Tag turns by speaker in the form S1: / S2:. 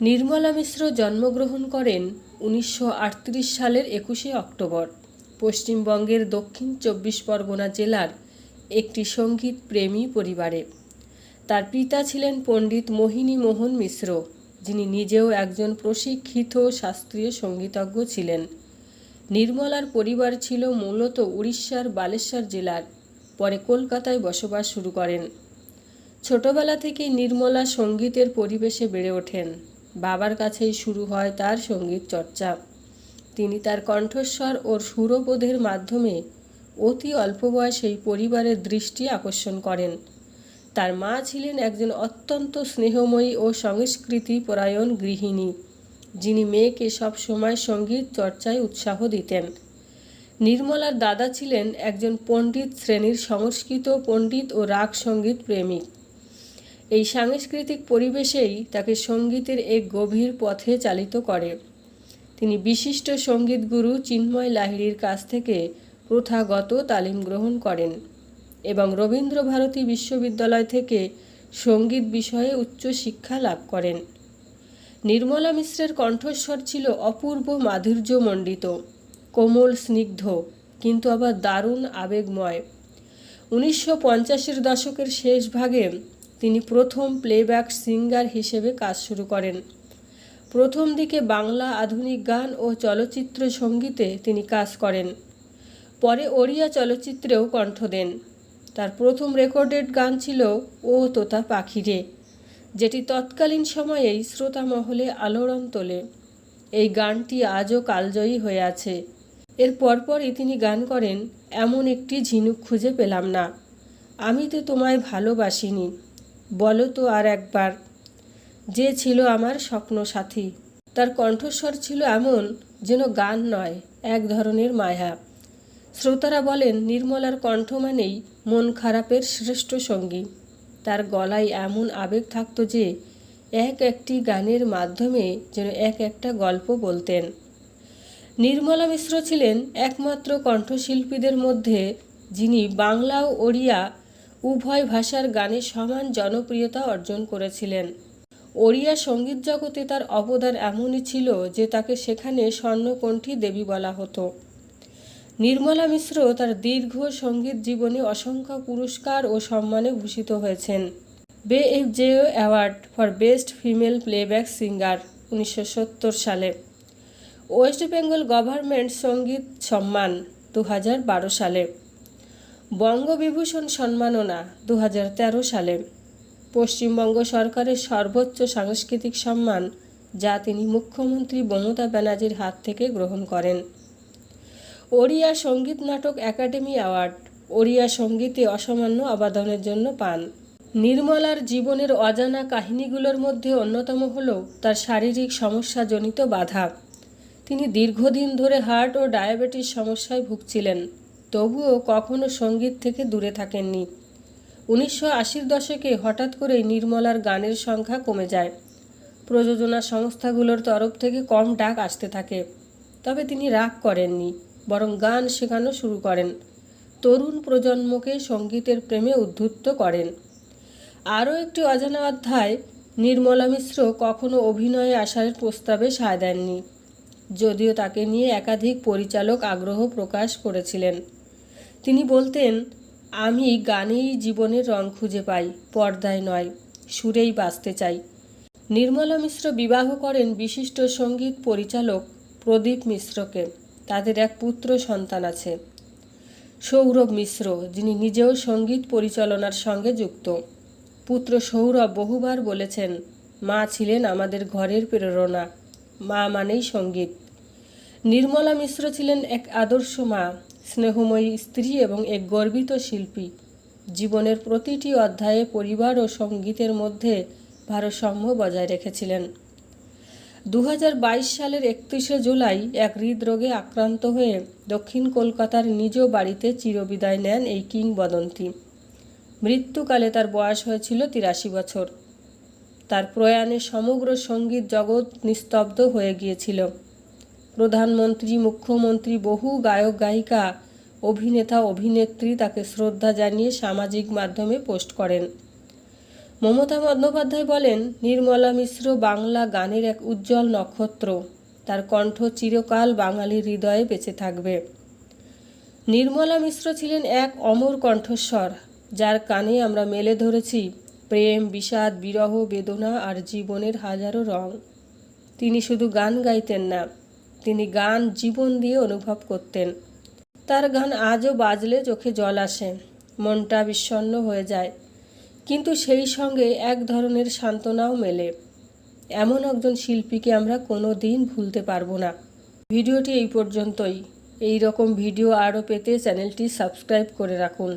S1: নির্মলা মিশ্র জন্মগ্রহণ করেন উনিশশো আটত্রিশ সালের একুশে অক্টোবর। পশ্চিমবঙ্গের দক্ষিণ চব্বিশ পরগনা জেলার একটি সংগীত প্রেমী পরিবারে। তার পিতা ছিলেন পণ্ডিত মোহিনী মোহন মিশ্র, যিনি নিজেও একজন প্রশিক্ষিত শাস্ত্রীয় সঙ্গীতজ্ঞ ছিলেন। নির্মলার পরিবার ছিল মূলত উড়িষ্যার বালেশ্বর জেলার, পরে কলকাতায় বসবাস শুরু করেন। ছোটবেলা থেকেই নির্মলা সঙ্গীতের পরিবেশে বেড়ে ওঠেন। বাবার কাছেই শুরু হয় তার সংগীত চর্চা। তিনি তার কণ্ঠস্বর ও সুরবোধের মাধ্যমে অতি অল্প বয়সেই পরিবারের দৃষ্টি আকর্ষণ করেন। তার মা ছিলেন একজন অত্যন্ত স্নেহময়ী ও সংস্কৃতি পরায়ণ গৃহিণী, যিনি মেয়েকে সব সময় সংগীত চর্চায় উৎসাহ দিতেন। নির্মলার দাদা ছিলেন একজন পণ্ডিত শ্রেণির সংস্কৃত পণ্ডিত ও রাগ সংগীত প্রেমিক। এই সাংস্কৃতিক পরিবেশেই তাকে সঙ্গীতের এক গভীর পথে চালিত করে। তিনি বিশিষ্ট সংগীত গুরু চিন্ময় লাহিড়ির কাছ থেকে প্রথাগত তালিম গ্রহণ করেন এবং রবীন্দ্র ভারতী বিশ্ববিদ্যালয় থেকে সংগীত বিষয়ে উচ্চ শিক্ষা লাভ করেন। নির্মলা মিশ্রের কণ্ঠস্বর ছিল অপূর্ব মাধুর্যমণ্ডিত, কোমল স্নিগ্ধ, কিন্তু আবার দারুণ আবেগময়। উনিশশো পঞ্চাশের দশকের শেষ ভাগে তিনি প্রথম প্লেব্যাক সিঙ্গার হিসেবে কাজ শুরু করেন। প্রথম দিকে বাংলা আধুনিক গান ও চলচ্চিত্র সঙ্গীতে তিনি কাজ করেন। পরে ওড়িয়া চলচ্চিত্রেও কণ্ঠ দেন। তার প্রথম রেকর্ডেড গান ছিল ও তোতা পাখিরে যেটি তৎকালীন সময়েই শ্রোতা মহলে আলোড়ন তোলে। এই গানটি আজও কালজয়ী হয়ে আছে। এর পরপরই তিনি গান করেন, এমন একটি ঝিনুক খুঁজে পেলাম না। আমি তো তোমায় ভালোবাসিনি। বলো তো আর একবার। যে ছিল আমার স্বপ্ন সাথী, তার কণ্ঠস্বর ছিল এমন যেন গান নয়, এক ধরনের মায়া। শ্রোতারা বলেন, নির্মলার কণ্ঠ মানেই মন খারাপের শ্রেষ্ঠ সঙ্গী। তার গলায় এমন আবেগ থাকতো যে, এক একটি গানের মাধ্যমে যেন এক একটা গল্প বলতেন। নির্মলা মিশ্র ছিলেন একমাত্র কণ্ঠশিল্পীদের মধ্যে যিনি বাংলা ও ওড়িয়া উভয় ভাষার গানে সমান জনপ্রিয়তা অর্জন করেছিলেন। ওড়িয়া সংগীত জগতে তার অবদান এমনই ছিল যে তাকে সেখানে স্বর্ণকণ্ঠী দেবী বলা হতো। নির্মলা মিশ্র তার দীর্ঘ সংগীত জীবনে অসংখ্য পুরস্কার ও সম্মানে ভূষিত হয়েছেন। B F J A award for best female playback singer উনিশশো সত্তর সালে। ওয়েস্ট বেঙ্গল গভর্নমেন্ট সংগীত সম্মান দু হাজার বারো সালে। বঙ্গবিভূষণ সম্মাননা দু হাজার তেরো সালে। পশ্চিমবঙ্গ সরকারের সর্বোচ্চ সাংস্কৃতিক সম্মান যা তিনি মুখ্যমন্ত্রী মমতা ব্যানার্জির হাত থেকে গ্রহণ করেন। ওড়িয়া সংগীত নাটক একাডেমি অ্যাওয়ার্ড ওড়িয়া সঙ্গীতে অসামান্য অবদানের জন্য পান। নির্মলার জীবনের অজানা কাহিনীগুলোর মধ্যে অন্যতম হল তার শারীরিক সমস্যাজনিত বাধা। তিনি দীর্ঘদিন ধরে হার্ট ও ডায়াবেটিস সমস্যায় ভুগছিলেন। তবুও কখনো সংগীত থেকে দূরে থাকেননি। উনিশশো আশির দশকে হঠাৎ করেই নির্মলার গানের সংখ্যা কমে যায়। প্রযোজনা সংস্থাগুলোর তরফ থেকে কম ডাক আসতে থাকে। তবে তিনি রাগ করেননি, বরং গান শেখানো শুরু করেন। তরুণ প্রজন্মকে সঙ্গীতের প্রেমে উদ্ধুত্ত করেন। আরও একটি অজানা অধ্যায়, নির্মলা মিশ্র কখনো অভিনয়ে আসার প্রস্তাবে সায় দেননি, যদিও তাকে নিয়ে একাধিক পরিচালক আগ্রহ প্রকাশ করেছিলেন। তিনি বলতেন, আমি গানেই জীবনের রং খুঁজে পাই, পর্দায় নয়, সুরেই বাঁচতে চাই। নির্মলা মিশ্র বিবাহ করেন বিশিষ্ট সংগীত পরিচালক প্রদীপ মিশ্রকে। তাদের এক পুত্র সন্তান আছে, সৌরভ মিশ্র, যিনি নিজেও সংগীত পরিচালনার সঙ্গে যুক্ত। পুত্র সৌরভ বহুবার বলেছেন, মা ছিলেন আমাদের ঘরের প্রেরণা, মা মানেই সংগীত। নির্মলা মিশ্র ছিলেন এক আদর্শ মা। স্নেহময়ী স্ত্রী এবং এক গর্বিত শিল্পী। জীবনের প্রতিটি অধ্যায়ে পরিবার ও সঙ্গীতের মধ্যে ভারসাম্য বজায় রেখেছিলেন। দু হাজার বাইশ সালের একত্রিশে জুলাই এক হৃদরোগে আক্রান্ত হয়ে দক্ষিণ কলকাতার নিজ বাড়িতে চিরবিদায় নেন এই কিংবদন্তি। মৃত্যুকালে তার বয়স হয়েছিল তিরাশি বছর। তার প্রয়াণে সমগ্র সংগীত জগৎ নিস্তব্ধ হয়ে গিয়েছিল। প্রধানমন্ত্রী, মুখ্যমন্ত্রী, বহু গায়ক, গায়িকা, অভিনেতা, অভিনেত্রী তাকে শ্রদ্ধা জানিয়ে সামাজিক মাধ্যমে পোস্ট করেন। মমতা বন্দ্যোপাধ্যায় বলেন, নির্মলা মিশ্র বাংলা গানের এক উজ্জ্বল নক্ষত্র। তার কণ্ঠ চিরকাল বাঙালির হৃদয়ে বেঁচে থাকবে। নির্মলা মিশ্র ছিলেন এক অমর কণ্ঠস্বর, যার কানে আমরা মেলে ধরেছি প্রেম, বিষাদ, বিরহ, বেদনা আর জীবনের হাজারো রং। তিনি শুধু গান গাইতেন না তিনি গান জীবন দিয়ে অনুভব করতেন। তার গান আজও বাজলে চোখে জল আসে, মনটা বিষণ্ণ হয়ে যায়। কিন্তু সেই সঙ্গে এক ধরনের সান্ত্বনাও মেলে। এমন একজন শিল্পীকে আমরা কোনো দিন ভুলতে পারব না। ভিডিওটি এই পর্যন্তই। এই রকম ভিডিও আরও পেতে চ্যানেলটি সাবস্ক্রাইব করে রাখুন।